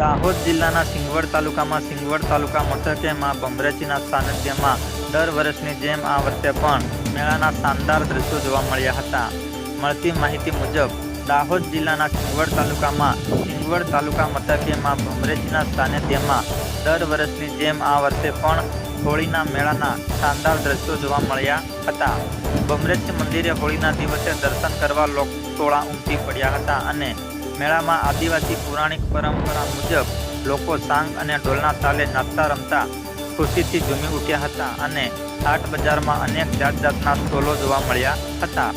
દાહોદ જિલ્લાના સિંગવડ તાલુકામાં સિંગવડ તાલુકા મથકે માં ભમરેચીના સાનિધ્યમાં દર વર્ષની જેમ આ વર્ષે પણ મેળાના શાનદાર દ્રશ્યો જોવા મળ્યા હતા. મળતી માહિતી મુજબ, દાહોદ જિલ્લાના સિંગવડ તાલુકામાં સિંગવડ તાલુકા મથકે માં ભમરેચીના સાનિધ્યમાં દર વર્ષની જેમ આ વર્ષે પણ હોળીના મેળાના શાનદાર દ્રશ્યો જોવા મળ્યા હતા. ભમરેચી મંદિરે હોળીના દિવસે દર્શન કરવા લોકટોળા ઉમટી પડ્યા હતા અને મેળામાં આદિવાસી પૌરાણિક પરંપરા મુજબ લોકો સાંગ અને ઢોલના તાલે નાચતા રમતા ખુશીથી ઝૂમી ઉઠ્યા હતા અને હાટ બજારમાં અનેક જાત જાતના સ્ટોલો જોવા મળ્યા હતા.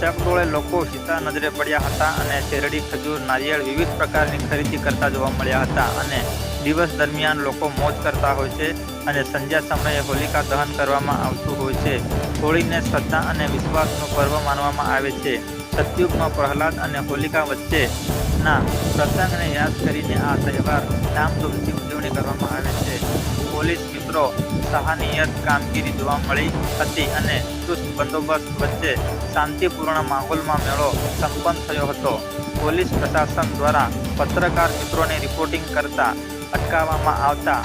ચકડોળે લોકો સીતા નજરે પડ્યા હતા અને શેરડી, ખજૂર, નારિયેળ વિવિધ પ્રકારની ખરીદી કરતા જોવા મળ્યા હતા અને દિવસ દરમિયાન લોકો મોજ કરતા હોય છે અને સંધ્યા સમયે હોલિકા દહન કરવામાં આવતું હોય છે. હોળીને શ્રદ્ધા અને વિશ્વાસનું પર્વ માનવામાં આવે છે. સતયુગમાં પ્રહલાદ અને હોલિકા વચ્ચેના પ્રસંગને યાદ કરીને આ તહેવાર ધામધૂમથી ઉજવણી કરવામાં આવે છે. પોલીસ મિત્રો સહાનિયત કામગીરી જોવા મળી હતી અને ચુસ્ત બંદોબસ્ત વચ્ચે શાંતિપૂર્ણ માહોલમાં મેળો સંપન્ન થયો હતો. પોલીસ પ્રશાસન દ્વારા પત્રકાર મિત્રોને રિપોર્ટિંગ કરતા અટકાવવામાં આવતા